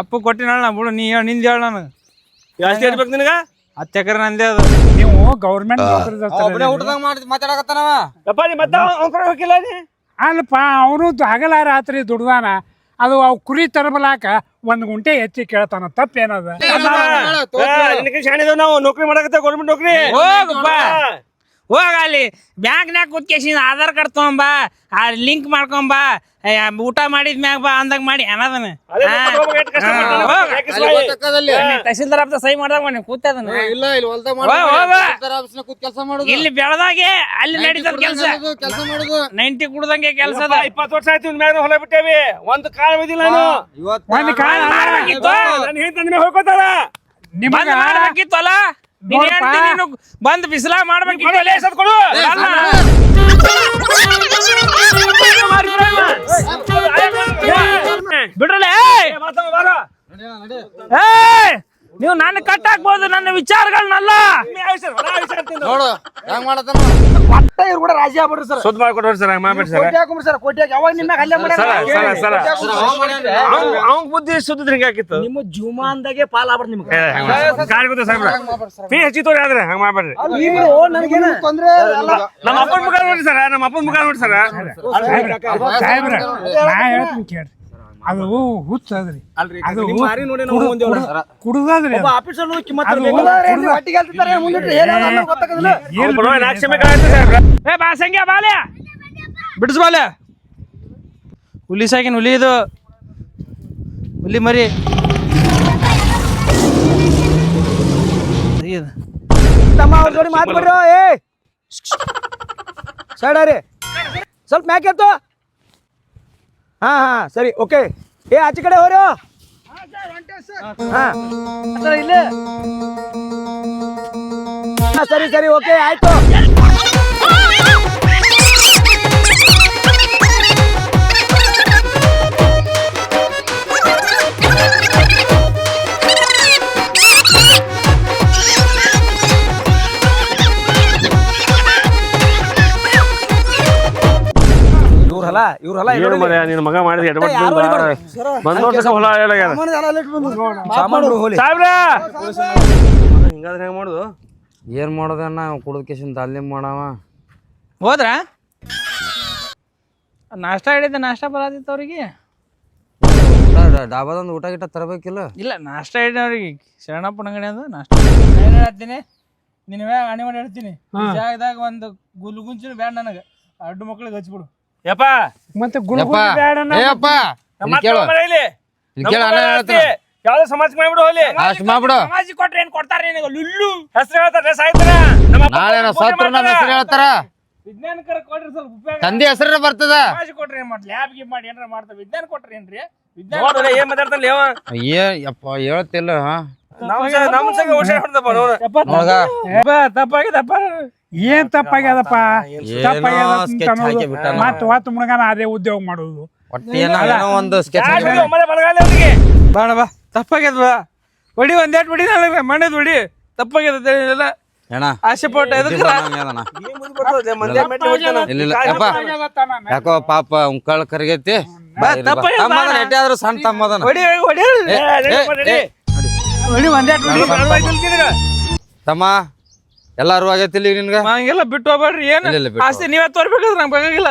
ಅಪ್ಪ ಕೊಟ್ಟಿನ ನಾ ಬಿಡು ನೀ ಹೇಳ ನಿಂದ ಹೇಳ ನಾನು. ಜಾಸ್ತಿ ಇರ್ಬೇಕು ನಿನಗ? ಹತ್ತು ಎಕರೆ ನಂದೇ ಅದು. ನೀವು ಗೌರ್ಮೆಂಟ್ ನೀ ಮತ್ತೆ ಅವ್ನ್ ಕಡೆ ಹೋಗಿಲ್ಲ ನೀ? ಅಲ್ಪ ಅವನು ಹಗಲ ರಾತ್ರಿ ದುಡ್ದಾನ. ಅದು ಅವು ಕುರಿ ತರಬಲಾಕ ಒಂದ್ ಗುಂಟೆ ಹೆಚ್ಚಿ ಕೇಳ್ತಾನ ತಪ್ಪೇನದ? ನಾವು ನೌಕರಿ ಮಾಡಕತ್ತ ಗೌರ್ಮೆಂಟ್ ನೌಕರಿ? ಹೋಗ ಅಲ್ಲಿ. ಬ್ಯಾಂಕ್ನ್ಯಾಗ ಕೂತ್ಕೇಸಿಂದ ಆಧಾರ್ ಕಾರ್ಡ್ ತಗೊಂಬ ಆ ಲಿಂಕ್ ಮಾಡ್ಕೊಂಬಾ ಊಟ ಮಾಡಿದ ಮ್ಯಾಗ ಬಾ ಅಂದಾಗ ಮಾಡಿ ಸ್ವಾಮಿ? ತಹಸೀಲ್ದಾರ್ ಹಬ್ಬ ಸಹಿ ಮಾಡ್ದಾಗ ಮಾಡಿ ಕೂತದನ ಇಲ್ಲ ಇಲ್ಲಿ ಹೊಲ್ದಾಗ ಕೂತ್ ಕೆಲಸ ಮಾಡೋದು. ಇಲ್ಲಿ ಬೆಳದಾಗೆ ಅಲ್ಲಿ ನಡೀತದ ಕೆಲಸ. ಕೆಲಸ ಮಾಡೋದು. ನೈಂಟಿ ಕುಡ್ದಂಗೆ ಕೆಲಸ ಅದ. ಇಪ್ಪತ್ತು ವರ್ಷ ಆಯ್ತು ಮ್ಯಾಗ ಹೊಲ ಬಿಟ್ಟೇವಿ. ಒಂದು ಕಾಲ ಬಿದ್ದಿಲ್ಲ ನಾನು ಒಂದು ಕಾಲ ಮಾಡ್ಬೇಕಿತ್ತು. ನನ್ನ ನಿಮಗ? ಮಾಡ್ಬೇಕಿತ್ತಲ್ಲ? ನೀನ್ ಬಂದ್ ಬಿಸಿಲ ಮಾಡ್ಬೇಕು ಕೊಡು, ಬಿಡ್ರಲೇ! ನೀವು ನನ್ನ ಕಟ್ ಹಾಕ್ಬೋದು ನನ್ನ ವಿಚಾರಗಳನ್ನಲ್ಲ. ನೋಡು. ಹೆಂಗ್ ಇವ್ರು ಕೂಡ ರಾಜಿ ಆಗ್ಬಿಡ್ರಿ ಸರ್ ಸುದ್ದ ಮಾಡ್ಕೊಡ್ರಿ ಸರ್ ಹಂಗ್ ಸರ್ ಕೋಟಿ ಹಾಕೊಂಡ್ರಿ ಸರ್ ಕೋಟಿ ಹಾಕಿ ಯಾವಾಗ ನಿಮ್ಮ ಹಲ್ಲೆ ಮಾಡ್ಯಾರ? ಸರ, ಸರ, ಸರ. ಅವ ಅವ್ನ್ ಅವ್ನ್ ಬುದ್ಧಿ ಸುದ್ದಿದ್ರೆ ಹಿಂಗ ಆಗಿತ್ತು ನಿಮ್ಮ ಜೀವಮಾನದಾಗೆ ಪಾಲ್ ಆಗ್ಬಿಡ್ರಿ ನಿಮ್ಗೆ ಗಾಡಿ ಗೊತ್ತ ಸಾಹೇಬ್ರ ಫೀ ಹೆಚ್ಚಿತ್ತವ್ರಿ ಆದ್ರೆ ಹಂಗ ಮಾಡ್ಬೇಡ್ರಿ ನೀವು ನನಗೇನ ತೊಂದ್ರೆ ನಮ್ಮ ಅಪ್ಪನ ಮುಖ ನೋಡಿ ಸರ್ ನಮ್ಮ ಅಪ್ಪನ ಮುಖ ನೋಡಿ ಸರ್ ಸಾಹೇಬ್ರ ನಾ ಹೇಳ್ತೀನಿ ಕೇಳ್ರಿ ಅದು ಹುಚ್ಚ ಅದ್ರಿ ಅಲ್ರಿ ಅದು ನಿಮ್ಮ ಮಾರಿ ನೋಡಿ ನಾವು ಒಂದೇವ್ರ ಕುಡ್ದದ್ರಿ ಅದು. ಆಫೀಸರ್ ಕಿಮ್ಮತ್ ಅದು ಇರ್ಬೇಕು. ಹೊಟ್ಟಿಗೆ ಹೇಳ್ತಿರ್ತಾರೆ, ಮುಂದಿಟ್ರೆ ಏನಾದ್ರು ಅನ್ನೋದು ಗೊತ್ತಾಗೋದಿಲ್ಲ. ಏನ್ ನಾಕ್ಷಮೆ ಕಾಯ್ತು ಸಾಹೇಬ್ರ ಏ ಬಾ ಸಂಖ್ಯಾ ಬಾಲೆ ಬಿಡಿಸ್ ಬಾಲೆ ಹುಲಿ ಸಾಕಿನ ಹುಲಿ ಇದು. ಹುಲಿ ಮರಿ. ಮಾತಾಡ್ರಿ ತಮ್ಮ ಅವ್ರ ಜೋಡಿ ಮಾತ್ಬಿಡ್ರಿ ಏ ಸೈಡ್ ರೀ ಸ್ವಲ್ಪ ಮ್ಯಾಕ್ ಎತ್ತು. ಹಾ ಹಾ ಸರಿ ಓಕೆ. ಏ ಆಚೆ ಕಡೆ ಹೋರು ಹಾ. ಸರ್ ಇಲ್ಲೇ. ಹಾ, ಸರಿ ಸರಿ ಓಕೆ ಆಯ್ತು. ಇವ್ರಲ್ಲ ಇವ್ರಲ್ಲ ಏನು ಮರ ನಿನ್ನ ಮಗ ಮಾಡಿದ ಎಡವಟ್ಟು ಬಂದ್ ವರ್ಷ ಹೊಲ ಹೇಳಾಗ್ಯಾರ ಸಾಮಾನು ಹೋಲಿ ಸಾಹೇಬ್ರ! ಹಿಂಗಾದ್ರೆ ಹೆಂಗ್ ಮಾಡುದು? ಏನ್ ಮಾಡೋದನ್ನ ಕುಡಿದ ಕೇಸಿನ ಮಾಡವ. ಹೋದ್ರ? ನಾಷ್ಟ ಹೇಳಿದ್ದೆ ನಾಷ್ಟ ಬರತ್ತಿತ್ತು ಅವ್ರಿಗೆ. ಡಾಬಾದೊಂದು ಊಟ ಗಿಟ ತರಬೇಕಿಲ್ಲ? ಇಲ್ಲ ನಾಷ್ಟ ಹಿಡಿದ ಅವ್ರಿಗೆ. ಶರಣಪ್ಪನ ಅಂಗಡಿ ಅಂದ ನಾಷ್ಟ ನಾನು ಹೇಳ್ತೀನಿ? ನಿನ್ನ ಮ್ಯಾಗ ಅಣಿ ಮಾಡಿ ಹೇಳ್ತೀನಿ. ಜಾಗದಾಗ ಒಂದು ಗುಲ್ಗುಂಚಿನ ಬ್ಯಾಡ ನನಗೆ. ಅಡ್ಡು ಮಕ್ಳಿಗೆ ಹಚ್ಬಿಡು. ಯಪ್ಪ! ಮತ್ತೆ ಬೇಡ ಅನ್ನೋ- ಏಪ್ಪ ನಮ್ಮ ಮಾತ್ ತಗೊಂಡ್ ಬಾ ಇಲ್ಲಿ. ಇಲ್ಲಿ ಕೇಳು, ನಮ್ಮ ಅಣ್ಣ ಆಸ್ತಿ. ಹೇಳ್ತಾನೆ. ಯಾವ್ದೋ ಸಮಾಜಕ್ಕೆ ಮಾಡ್ಬಿಡು ಹೋಲಿ ಅಷ್ಟ್ ಮಾಡ್ಬಿಡು. ಸಮಾಜಕ್ಕೆ ಕೊಟ್ರೆ ಏನ್ ಕೊಡ್ತಾರೆ ನಿನಗೆ? ಲುಲ್ಲು. ಹೆಸರು ಹೇಳ್ತಾರೆ ಸಾಯ್ತಾರ ನಮ್ಮ ಅಪ್ಪ ನಾಳೆ ಫೋನ್ ಸತ್ರ ನಮ್ಮ ಮಾಡ್ತಾರ. ಹೆಸರು ಹೇಳ್ತಾರ. ವಿಜ್ಞಾನಕರ ಕೊಟ್ರಿ ಸ್ವಲ್ಪ ಉಪಯೋಗ ತಂದೆ ಹೆಸರು ಬರ್ತದ. ಸಮಾಜ ಕೊಟ್ರಿ ಏನ್ ಮಾಡ್ಲಿ? ಲ್ಯಾಬ್ ಗಿಬ್ ಮಾಡಿ ಏನಾರ ಮಾಡ್ತ ವಿಜ್ಞಾನ ಕೊಟ್ರಿ ಏನ್ರಿ? ವಿಜ್ಞಾನ ನೋಡ್ರಿ ಏನ್ ಮಾತಾಡ್ತಾನೆ ಅವ ಏ ಯಪ್ಪ ಹೇಳ್ತಿಲ್ಲ ಹಾ. ನಮ್ಮ ಸಂಗ- ನಮ್ಮ ಸಂಗ ಹುಷಾರ್ ಹೊಡ್ದಪ್ಪ ನೋಡು. ನೋಡ್ಗ. ಯಪ್ಪ, ತಪ್ಪಾಗಿದಪ್ಪ ಏನ್ ತಪ್ಪಾಗ್ಯದಪ್ಪ? ತಪ್ಪಾಗ್ಯದ sketch ಹಾಕಿ ಬಿಟ್ಟಾನ. ಮತ್ ಹೊತ್ತು ಮುಣಗನ ಅದೇ ಉದ್ಯೋಗ ಮಾಡುದು. ಒಟ್ಟು ಏನೋ ಒಂದು ಸ್ಕೆಚ್ ಬಾಣ ಬಾ ತಪ್ಪಾಗ್ಯದ ಬಾ ಹೊಡಿ ಒಂದೇಟ್ ಬಿಡಿ ನನಗೆ ಮಣ್ಣದ್ ಹೊಡಿ. ತಪ್ಪಾಗ್ಯದ ಅಣ್ಣ ಆಸೆ ಪಟ್ಟ ಎದಕ್ಕೆ. ಇಲ್ಲ ಯಪ್ಪ ಯಾಕೋ ಪಾಪ ಉಂಕಳ್ ಕರಿಗೈತಿ? ತಪ್ಪಾಗ್ಯದ ತಮ್ಮದನ ಎಟ್ಟೆ ಆದ್ರೂ ಸಣ್ಣ ತಮ್ಮದನ ಹೊಡಿ ಹೊಡಿ ಏ, ಏ, ಏ, ಹೊಡಿ ಒಂದೇಟ್ ಹೊಡಿ ಅಲ್ವಾ ತಮ್ಮ ಎಲ್ಲಾರು ಆಗೈತಿಲ್ಲ ಈಗ ನಿನ್ಗ ಹಂಗೆಲ್ಲ ಬಿಟ್ಟು ಹೋಗ್ಬೇಡ್ರಿ ಏನ್? ಇಲ್ಲ, ಇಲ್ಲ, ಬಿಟ್ಟು ಆಸ್ತಿ ನೀವೇ ತೋರ್ಬೇಕಾದ್ರೆ ನಂಗೆ ಬೇಕಾಗಿಲ್ಲ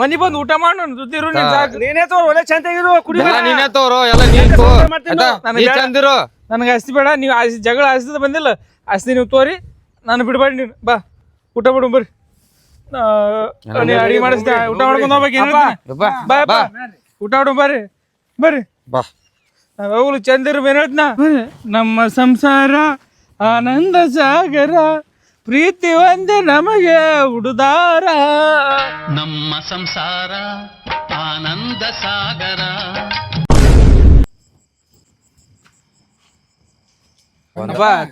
ಮನಿ ಬಂದು ಊಟ ಮಾಡಿ ನನ್ನ ಜೊತೆ ಇರು ನೀನ್ ಸಾಕು ನೀನೇ ತೋರು, ಒಳ್ಳೆ ಚಂದಿರು ಕುಡಿ ಎಲ್ಲ. ನೀನೇ ತೋರು ಎಲ್ಲ ನೀನ್ ತೋ. ಮಾಡ್ತೀನಿ? ಆಯ್ತಾ? ನಾನು ನೀ ಬೇಡ. ಚಂದಿರು ನನಗೆ ಆಸ್ತಿ ಬೇಡ ನೀವು ಆಸ್ತಿ ಜಗಳ ಆಸ್ತಿ ಬಂದಿಲ್ಲ. ಆಸ್ತಿ ನೀವು ತೋರಿ ನಾನು ಬಿಡಬೇಡಿ ನೀನು. ಬಾ ಊಟ ಬಿಡು ಬರ್ರಿ. ಆ, ನೀ ಅಡಿಗೆ ಮಾಡಿಸ್ದೆ ಊಟ ಮಾಡ್ಕೊಂಡು ಹೋಗ್ಬೇಕು ಏನ್ ಹೇಳ್ತೀನಿ? ಯಪ್ಪ, ಬಾ ಬಾ ಬಾ. ಊಟ ಮಾಡು ಬರ್ರಿ. ಬರ್ರಿ. ಬಾ. ನಾವು ಚಂದಿರು ಏನ್ ಹೇಳ್ತೀನ? ನಮ್ಮ ಸಂಸಾರ ಆನಂದ ಸಾಗರ ಪ್ರೀತಿ ಒಂದೇ ನಮಗೆ ಉಡುದಾರ. ನಮ್ಮ ಸಂಸಾರ ಆನಂದ ಸಾಗರ.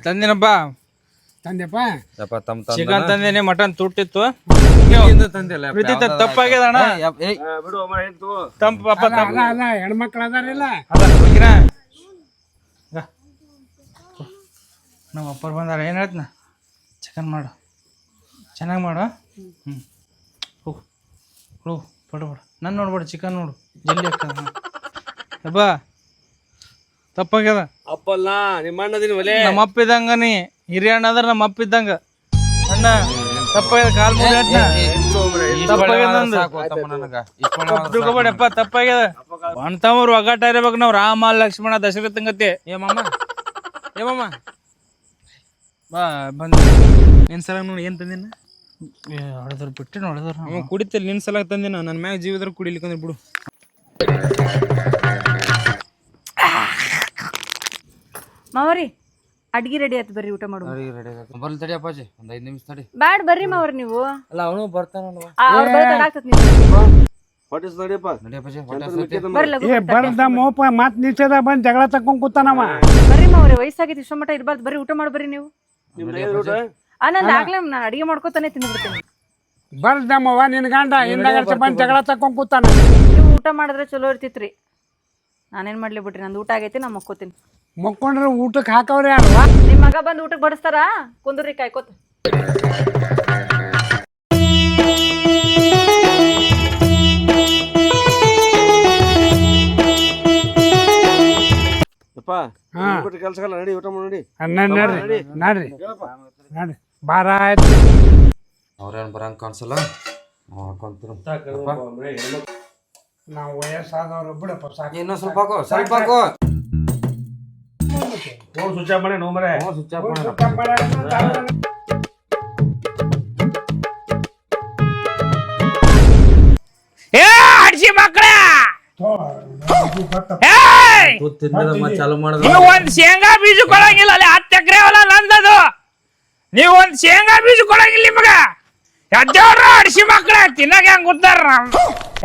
ತಂದಿನಪ್ಪ ತಂದೆಪ್ಪ? ತಮ್ಮ ತಂದ ಚಿಕನ್ ತಂದೇನೆ ಮಟನ್ ತುಟ್ಟಿತ್ತು ತಂದಿಲ್ಲ ಪ್ರೀತಿ ತ- ತಪ್ಪಾಗ್ಯದ ಅಣ್ಣ. ತಂಪ್ ಪಾಪ ಅಲ್ಲ ಅಲ್ಲ ಅಲ್ಲ ಹೆಣ್ಮಕ್ಳು ಅದಾರಿಲ್ಲ ಅದ ಹೋಗಿನ. ನಮ್ಮ ಅಪ್ಪರ್ ಬಂದಾರ ಏನ್ ಹೇಳ್ತನ? ಚಿಕನ್ ಮಾಡು. ಚೆನ್ನಾಗಿ ಮಾಡು ಹ್ಞೂ ಹೋಗು ಹೋಗು ಬಡ ಬಡ. ನನ್ನ ನೋಡ್ಬೇಡ ಚಿಕನ್ ನೋಡು. ಜಲ್ದಿ ಆಗ್ತದ ಅಬ್ಬ ತಪ್ಪಾಗ್ಯದ. ಅಪ್ಪಲ್ಲ ನಿಮ್ಮ ಅಣ್ಣದಿನ ಅದೀನಿ ಒಲೆ. ನಮ್ಮ ಅಪ್ಪ ಇದ್ದಂಗ ನೀ ಹಿರಿಯ ಅಣ್ಣ ಅದ್ರ ನಮ್ಮ ಅಪ್ಪ ಇದ್ದಂಗ. ಅಣ್ಣ ತಪ್ಪಾಗ್ಯದ ಕಾಲ್ ಮುಗಿ ತಪ್ಪಾಗ್ಯದ ನಂದು. ತಪ್ಪು ತಿಳ್ಕೊಬೇಡಪ್ಪ ತಪ್ಪಾಗ್ಯದ. ಅಂತವ್ರು ಒಗ್ಗಟ್ಟ ಇರ್ಬೇಕು ನಾವು. ರಾಮ ಲಕ್ಷ್ಮಣ ದಶರಥಂಗತಿ ಏ ಏಮಮ್ಮ ಏಮಮ್ಮ ಮಾಮ. ಬಾ ಬಂದ. ನಿನ್ ಸಲ ನೋಡಿ ಏನ್ ತಂದಿನ? ಹೊಡೆದ್ರ ಬಿಟ್ಟು ಹೊಡೆದ್ರ. ಅವ ಕುಡಿತಲ್ಲ ನಿನ್ ಸಲ ತಂದಿನ? ನನ್ನ ಮ್ಯಾಗ ಜೀವದ್ರ ಕುಡಿಲಿಕ್ಕಂದ್ರೆ ಬಿಡು. ಮಾವರಿ ಅಡ್ಗಿ ರೆಡಿ ಆಯ್ತು ಬರ್ರಿ ಊಟ ಮಾಡು. ಬರ್ಲಿ ತಡಿ ಅಪ್ಪಾಜಿ ಒಂದ್ ಐದ್ ನಿಮಿಷ ತಡಿ. ಬ್ಯಾಡ್ ಬರ್ರಿ ಮಾವ್ರಿ ನೀವು. ಅಲ್ಲ ಅವನು ಬರ್ತಾನ ಆ, ಅವ್ರ್ ಬರೋದ್ ತಡ ಆಗ್ತದ್ ನೀವು. ನಡಿ ಅಪ್ಪಾಜಿ ಹೊಟ್ಟೆ ಹಸ್ದೈತಿ. ಬರ್ರಿ ಲಘು ಏ ಬರ್ದ ಮೋಪ ಮತ್ ನಿಷೇಧ ಬಂದ್ ಜಗಳ ತಕೊಂಡ್ ಕೂತಾನವ. ಬರ್ರಿ ಮಾವ್ರಿ ವಯಸ್ಸಾಗಿತ್ತು ಇಷ್ಟ ಮಟ್ಟ ಇರ್ಬಾರ್ದು. ಬರ್ರಿ ಊಟ ಮಾಡಿ ಬರ್ರಿ ನೀವು. ಆ ನಂದು ಆಗ್ಲೇ ನಾನು ಅಡಿಗೆ ಮಾಡ್ಕೊತಾನೆ ತಿಂದ್ಬಿಡ್ತೀನಿ. ಬರ್ದಮ್ಮವ ನಿನ್ ಗಂಡ ಹಿಂದಗಡೆ ಬಂದ್ ಜಗಳ ತಕೊಂಡ್ ಕೂತಾನ. ನೀವು ಊಟ ಮಾಡಿದ್ರೆ ಚಲೋ ಇರ್ತಿತ್ರಿ. ನಾನೇನ್ ಮಾಡ್ಲಿ ಬಿಟ್ರಿ ನಂದು ಊಟ ಆಗೈತಿ ನಾ ಮಕ್ಕೋತೀನಿ. ಮಕ್ಕೊಂಡ್ರೆ ಊಟಕ್ಕೆ ಹಾಕವ್ರೆ ಅಲ್ವಾ ನಿಮ್ ಮಗ ಬಂದ್ ಊಟಕ್ಕೆ ಬಡಿಸ್ತಾರ? ಕುಂದ್ರಿ ಕಾಯ್ಕೋತ ಹಾ. ಕೆಲ್ಸಗಲ್ಲ ನಡಿ ಊಟ ಮಾಡಿ. ನಡಿ ನಡ್- ನಡ್ರಿ ನಡ್ರಿ ನಡ್ರಿ ಬಾರ ಆಯ್ತು. ಅವ್ರೇನ್ ಬರಂಗ್ ಕಾಣಿಸಲ್ಲ? ನಾವು ವಯಸ್ಸಾದವ್ರು ಬಿಡಪ್ಪ ಸಾಕು. ಇನ್ನೊಂದ್ ಸ್ವಲ್ಪ ಹಾಕೋ. ಸ್ವಲ್ಪ ಹಾಕೋ ಫೋನ್ ಸ್ವಿಚ್ ಆಫ್ ಮಾಡಿ ಸ್ವಿಚ್ ಏ ಅಡ್ಸಿ ಚಾಲು ಮಾಡಿದ ನೀವು ಒಂದ್ ಶೇಂಗಾ ಬೀಜ ಕೊಡಂಗಿಲ್ಲ ಅಲ್ಲಿ ಹತ್ತು ಎಕರೆ ಹೊಲ ನಂದದು. ನೀವು ಒಂದ್ ಶೇಂಗಾ ಬೀಜ ಕೊಡಂಗಿಲ್ಲ ನಿಮಗ. ಎದ್ದವ್ರ ಅಡಿಸಿ ಮಕ್ಳ ತಿನ್ನಕ ಹೆಂಗ್ ಗೊತ್ತಾರ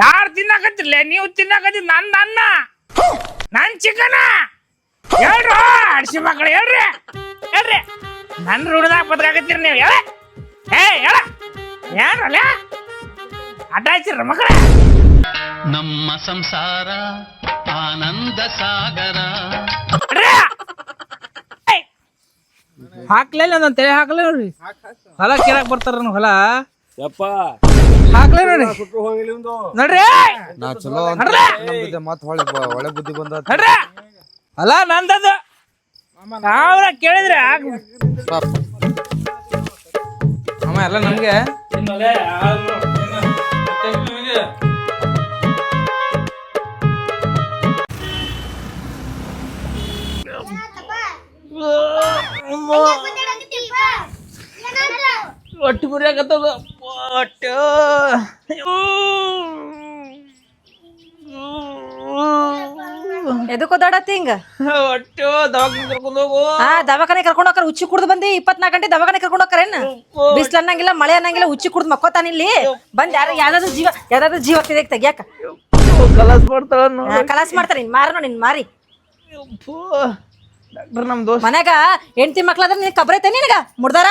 ಯಾರು ತಿನ್ನಕತ್ತಿರ್ಲ? ನೀವು ತಿನ್ನಕತ್ತಿ ನನ್ನ ಅನ್ನ ನನ್ ಚಿಕನ ಹೇಳ್ರ ಅಡಿಸಿ ಮಕ್ಳು ಹೇಳ್ರಿ. ಹೇಳ್ರಿ. ನನ್ ರೂಢದಾಗ ಬದುಕಾಕತ್ತೀರಿ ನೀವು ಹೇಳ. ಏ ಹೇಳ. ಏನ್ರಲ್ಲ? ಅಡ್ಡ ಹಚ್ಚಿರ ಮಕ್ಕಳ ನಮ್ಮ ಸಂಸಾರ ಆನಂದ ಸಾಗರ. ಹಾಕ್ಲೇ ನನ್ನ ತಲೆ ಹಾಕ್ಲೇ ನೋಡ್ರಿ. ಹೊಲ ಕೇಳಕ್ ಬರ್ತಾರ ನನ್ ಹೊಲ. ಯಪ್ಪ. ಹಾಕ್ಲೇ ನೋಡ್ರಿ. ನೋಡ್ರಿ ನಾ ಚಲೋ ಮತ್ ಹೊಳೆ ಒಳ್ಳೆ ಬುದ್ಧಿ ಬಂದ ನೋಡ್ರಿ. ಹೊಲ ನಂದದು. ಅವ್ರ ಕೇಳಿದ್ರೆ ಹಾಕ್ ಅಮ್ಮ ಎಲ್ಲ ನಮ್ಗೆ? ಒಟ್ಟು ಮುರಿಯಾಕತ್ತದ. ಒಟ್ಟು. ಎದಕ್ಕ ಓದಾಡತ್ತಿ ಹಿಂಗ? ಒಟ್ಟು ದವಾಖಾನೆ ಕರ್ಕೊಂಡು ಹೋಗು. ಹಾ ದವಾಖಾನೆ ಕರ್ಕೊಂಡು ಹೋಗ್ರ ಉಚ್ಚಿ ಕುಡ್ದು ಬಂದಿ. ಇಪ್ಪತ್ನಾಲ್ಕು ಗಂಟೆ ದವಾಖಾನೆ ಕರ್ಕೊಂಡು ಹೋಗ್ರೇನ ಬಿಸಿಲು ಅನ್ನಂಗಿಲ್ಲ ಮಳೆ ಅನ್ನಂಗಿಲ್ಲ ಉಚ್ಚಿ ಕುಡ್ದು ಮಕ್ಕೋತಾನ ಇಲ್ಲಿ. ಬಂದ್ ಯಾರ ಯಾವ್ದಾದ್ರು ಜೀವ ಯಾವ್ದಾದ್ರು ಜೀವ ತೆಗಿಯಕ್ ತೆಗಿಯಾಕ. ಕಲಾಸ್ ಮಾಡ್ತಾಳ ಕಲಾಸ್ ಮಾಡ್ತಾರ ನಿನ್ ಮಾರನು ನಿನ್ ಮಾರಿ. ಡಾಕ್ಟರ್ ನಮ್ ದೋಸ್ತ. ಮನ್ಯಾಗ ಹೆಂಡತಿ ಮಕ್ಳಾದ್ರ ನೀನ್ ಕಬ್ರೈತೆ ನಿನಗ? ಮುಡ್ದಾರ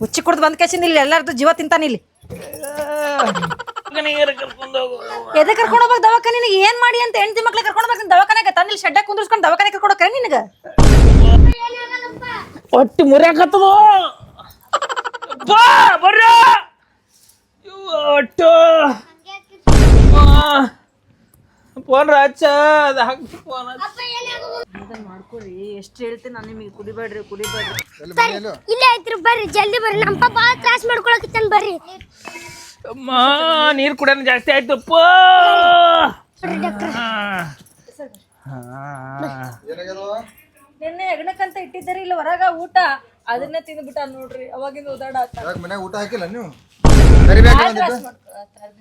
ಹುಚ್ಚಿ ಕುಡ್ದು ಬಂದ್ ಕೇಸಿಂದ ಇಲ್ಲಿ ಎಲ್ಲಾರ್ದು ಜೀವ ತಿಂತಾನ ಇಲ್ಲಿ. ಎದೆ ಕರ್ಕೊಂಡ್ ಹೋಗ್ಬೇಕು ದವಾಖಾನೆ ನಿನಗೆ? ಏನ್ ಮಾಡಿ ಅಂತ ಹೆಂಡತಿ ಮಕ್ಳ ಕರ್ಕೊಂಡ್ ಹೋಗ್ಬೇಕು? ದವಾಖಾನೆಗೆ ತಂದಿಲ್ಲಿ ಶೆಡ್ಡ ಕುಂದ್ರಸ್ಕೊಂಡು ದವಾಖಾನೆ ಕರ್ಕೊಂಡು ಹೋಗ್ರೆ ನಿನಗ? ಒಟ್ಟು ಮುರಿಯಾಕತ್ತದ ಬಾ ಬರ್ರ. ಒಟ್ಟು. ಫೋನ್ ರಾಜ ಅದ ಹಾಕಿ ಫೋನ್ ಮಾಡ್ಕೊರಿ ಎಷ್ಟು ಹೇಳ್ತೀನಿ ನಾನು ನಿಮಗೆ ಕುಡಿಬೇಡ್ರಿ ಕುಡಿಬೇಡ್ರಿ. ಇಲ್ಲೇ ಐತ್ರಿ ಬರ್ರಿ ಜಲ್ದಿ ಬರ್ರಿ ನಮ್ಮ ಪಾಪ ಭಾಳ ತ್ರಾಸ ಮಾಡ್ಕೊಳಕತ್ತಾನ ಬರ್ರಿ. ಅಮ್ಮ ನೀರ್ ಕುಡಿಯೋಣ ಜಾಸ್ತಿ ಆಯ್ತು ಅಪ್ಪ ನಿನ್ನೆ ಹೆಗಣಕ್ಕಂತ ಇಟ್ಟಿದ್ದಾರೆ ಇಲ್ಲಿ ಹೊರಗ ಊಟ? ಅದನ್ನ ತಿಂದ್ಬಿಟ್ಟ ನೋಡ್ರಿ ಅವಾಗಿಂದ ಓದಾಡ ಮನ್ಯಾಗ ಊಟ ಹಾಕಿಲ್ಲ ನೀವು? ಕರಿಬೇಕು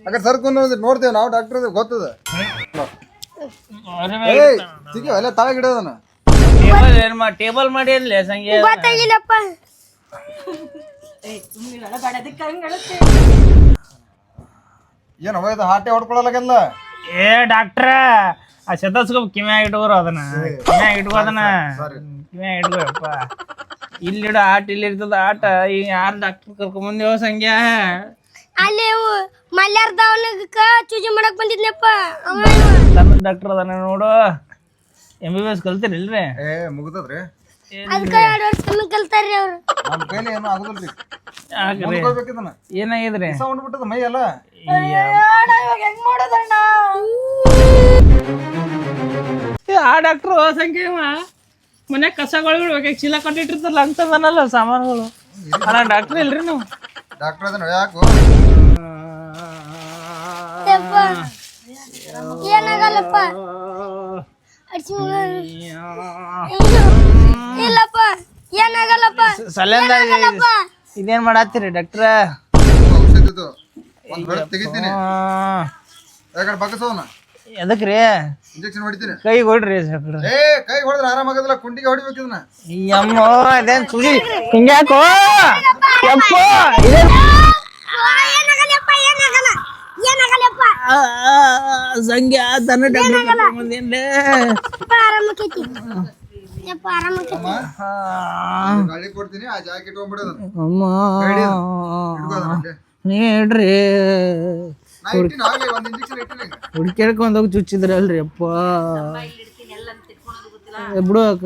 ಅಕ್ಕ ಸರ್ಕೊಂಡು ನೋಡ್ತೇವೆ ನಾವು ಡಾಕ್ಟರ್ ಗೊತ್ತದ? ಏಯ್ ಸಿಗಿ ಅಲ್ಲೇ ಟೇಬಲ್ ಏನ್ ಮಾ ಟೇಬಲ್ ಮಾಡಿ ಅಲ್ಲೇ ಸಂಗೆ ಗೊತ್ತಾಗಿಲ್ಲಪ್ಪ ಏನು ಹೋಯ್ತು ಹಾಟೆ ಹೊಡ್ಕೊಳಲಾಗಲ್ಲ ಏ ಡಾಕ್ಟ್ರ ಆ ಶತಸ್ಕೋಪ್ ಕಿಮ್ಯಾಗ ಇಟ್ಕೋರು ಅದನ್ನ. ಕಿಮ್ಯಾಗ ಇಟ್ಕೋ ಅದನ್ನ. ಕಿವ್ಯಾಗ ಇಟ್ಕೋಪ್ಪ ಇಲ್ಲಿಡ ಆಟ ಇಲ್ಲಿ ಇರ್ತದ ಆಟ. ಈಗ ಯಾರು ಡಾಕ್ಟರ್ ಕರ್ಕೊಂಡ್ ಬಂದೇವ ಸಂಖ್ಯಾ ಅಲ್ಲಿ ಅವು ಮಲ್ಯಾರ ದವನಕ್ಕ ಚೂಜಿ ಮಾಡಕ್ ಬಂದಿದ್ನಪ್ಪ. ಸಣ್ಣ ಡಾಕ್ಟರ್ ಅದಾನ ನೋಡು. ಎಂ ಬಿ ಬಿ ಎಸ್ ಕಲ್ತಿರಿಲ್ರಿ ಏ ಮುಗ್ದದ್ರಿ? ಅದಕ್ಕೆ ಎರಡು ವರ್ಷ ಕಮ್ಮಿ ಕಲ್ತಾರ್ರಿ ಅವ್ರು. ನಮ್ಮ ಕೈಲಿ ಏನು ಆಗುದಿಲ್ರಿ. ಯಾಕ್ರಿ? ಮುಂದ್ಕೋಬೇಕಿದನ ಏನಾಗಿದ್ರಿ? ಸೌಂಡ್ ಬಿಟ್ಟದ ಮೈ ಎಲ್ಲ. ಹೆಂಗ್ ಮಾಡೋದಣ್ಣ? ಏ, ಆ ಡಾಕ್ಟ್ರು ಸಂಖ್ಯೆ ಮನೆ ಕಸಗಳು ಬಿಡ್ಬೇಕು ಚೀಲ ಕಟ್ಟಿಟ್ಟಿರ್ತಾರಲ್ಲ ಅಂತದನಲ್ಲ ಸಾಮಾನುಗಳು. ಅಲ್ಲ ಡಾಕ್ಟ್ರ್ ಇಲ್ರಿ ನೀವು? ಡಾಕ್ಟರ್ ಅದನ್ನ ಯಾಕು ಏನಾಗಲ್ಲಪ್ಪ? ಇಲ್ಲಪ್ಪ. ಏನಾಗಲ್ಲಪ್ಪ? ಸಲೆಂದ ಇದೇನ್ ಮಾಡತ್ತೀರಿ ಡಾಕ್ಟ್ರ? ಔಷಧ ಇದು ಒಂದ್ ಬೆಳಗ್ಗೆ ತೆಗಿತೀನಿ. ಯಾಕಂದ್ರೆ ಎದಕ್ರಿ? ಇಂಜೆಕ್ಷನ್ ಹೊಡಿತೀನಿ. ಕೈ ಕೊಡ್ರಿ ಏ ಕೈ ಹೊಡೆದ್ರೆ ಆರಾಮಾಗದಿಲ್ಲ ಕುಂಟಿಗೆ ಹೊಡಿಬೇಕು ಇದನ್ನ ಯಮ್ಮ ಅದೇನ್ ಸುಳಿ? ಹಿಂಗ್ಯಾಕೋ? ಯಪ್ಪ ಇದೇನ್ ಸಂಖ್ಯೆ ಡಾಕ್ಟರ್ ಬಂದೇನ್ಲೇ ಗಾಳಿ ಕೊಡ್ತೀನಿ ಆ ಜಾಕೆಟ್ ಹೋಗ್ಬಿಡೋದು ಅಮ್ಮ. ನೀಡ್ರಿ. ನಾ ಇಟ್ಟಿನಿ ಚುಚ್ಚಿದ್ರೆ ಅಲ್ರಿ ಹುಡ್ಕ್ಯಾಡ್ಕೊಂಡ್ ಹೋಗಿ ಅಪ್ಪ. ಬಿಡು ಅಕ್ಕ.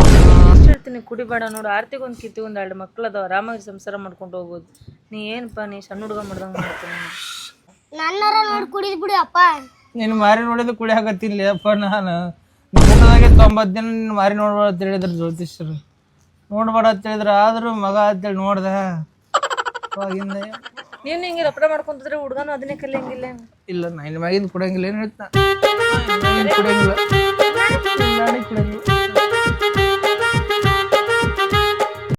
ಹೇಳ್ತೀನಿ ಕುಡಿಬೇಡ ನೋಡು. ಆರ್ತಿಗೆ ಒಂದು ಕಿತ್ತಿ ಒಂದು ಎರಡು ಮಕ್ಳು ಅದಾವ. ಆರಾಮಾಗಿ ಸಂಸಾರ ಮಾಡ್ಕೊಂಡು ಹೋಗ್ಬೋದು. ನೀ ಏನಪ್ಪ ನೀ ಸಣ್ಣ ಹುಡುಗ ಮಾಡ್ದಂಗೆ ಮಾಡ್ತೀನಿ ನನ್ನರ ನೋಡಿ ಕುಡಿದ್ ಬಿಡು ಅಪ್ಪ. ನೀನು ಮಾರಿ ನೋಡಿದ ಕುಡಿಯಾಕತ್ತಿಲ್ಲ ಅಪ್ಪ ನಾನು. ಊಟದಾಗೆ ತೊಂಬತ್ತು ದಿನ ನಿನ್ನ ಮಾರಿ ನೋಡ್ಬೇಡ ಅಂತ ಹೇಳಿದ್ರು ಜ್ಯೋತಿಷ್ಯರು. ನೋಡ್ಬೇಡ ಅಂತ ಹೇಳಿದ್ರು ಆದರೂ ಮಗ ಅಂತೇಳಿ ನೋಡ್ದೆ. ಅವಾಗಿಂದ ನೀನು ಹಿಂಗೆ ರಪ್ರ ಮಾಡ್ಕೊಂತಿದ್ರೆ ಹುಡುಗನು ಅದನ್ನೇ ಕಲಿಯಂಗಿಲ್ಲ ಇಲ್ಲ ನಾನು ಮ್ಯಾಗಿಂದ ಕೊಡಂಗಿಲ್ಲ ಏನು ಹೇಳ್ತಾ ಕೊಡಂಗಿಲ್ಲ. ನಾನೇ ಕುಡಂಗಿಲ್ಲ.